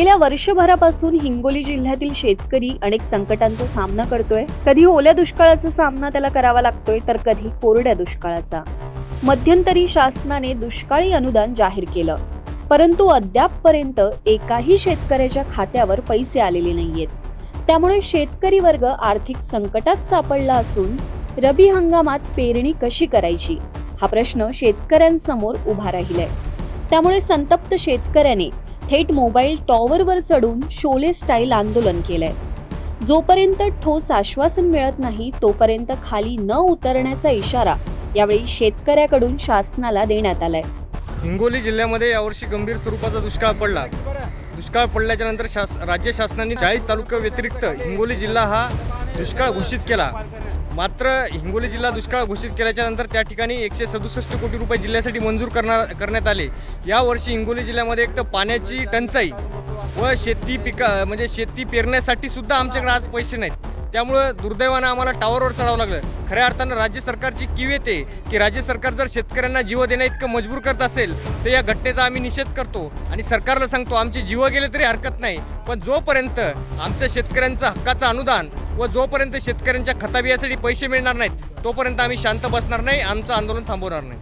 गेल्या वर्षभरापासून हिंगोली जिल्ह्यातील शेतकरी अनेक संकटांचा सामना करतोय. कधी ओल्या दुष्काळाचा सामना त्याला करावा लागतोय तर कधी कोरड्या दुष्काळाचा. मध्यंतरी शासनाने दुष्काळी अनुदान जाहीर केलं. परंतु अद्यापपर्यंत एकाही शेतकऱ्याच्या खात्यावर पैसे आलेले नाहीयेत. त्यामुळे शेतकरी वर्ग आर्थिक संकटात सापडला असून रबी हंगामात पेरणी कशी करायची? हा प्रश्न शेतकऱ्यांसमोर उभा राहिलाय. त्यामुळे संतप्त शेतकऱ्याने थेट मोबाईल टॉवरवर चढून शोले स्टाईल आंदोलन केलंय. जोपर्यंत ठोस आश्वासन मिळत नाही तोपर्यंत खाली न उतरण्याचा इशारा यावेळी शेतकऱ्याकडून शासनाला देण्यात आलाय. हिंगोली जिल्ह्यामध्ये यावर्षी गंभीर स्वरूपाचा दुष्काळ पडला. दुष्काळ पडल्याच्या नंतर शास राज्य शासनाने चाळीस तालुक्या व्यतिरिक्त हिंगोली जिल्हा हा दुष्काळ घोषित केला. मात्र हिंगोली जिल्हा दुष्काळ घोषित केल्याच्यानंतर त्या ठिकाणी एकशे सदुसष्ट कोटी रुपये जिल्ह्यासाठी मंजूर करणार करण्यात आले. यावर्षी हिंगोली जिल्ह्यामध्ये एक तर पाण्याची टंचाई व शेती पिका म्हणजे शेती पेरण्यासाठी सुद्धा आमच्याकडे आज पैसे नाहीत. त्यामुळं दुर्दैवानं आम्हाला टावरवर चढावं लागलं. खऱ्या अर्थानं राज्य सरकारची कीव येते की राज्य सरकार जर शेतकऱ्यांना जीव देण्या इतकं मजबूर करत असेल तर या घटनेचा आम्ही निषेध करतो आणि सरकारला सांगतो आमचे जीव गेले तरी हरकत नाही. पण जोपर्यंत आमच्या शेतकऱ्यांचं हक्काचं अनुदान व जोपर्यंत शेतकऱ्यांच्या खताबियासाठी पैसे मिळणार नाहीत तोपर्यंत आम्ही शांत बसणार नाही आमचं आंदोलन थांबवणार नाही.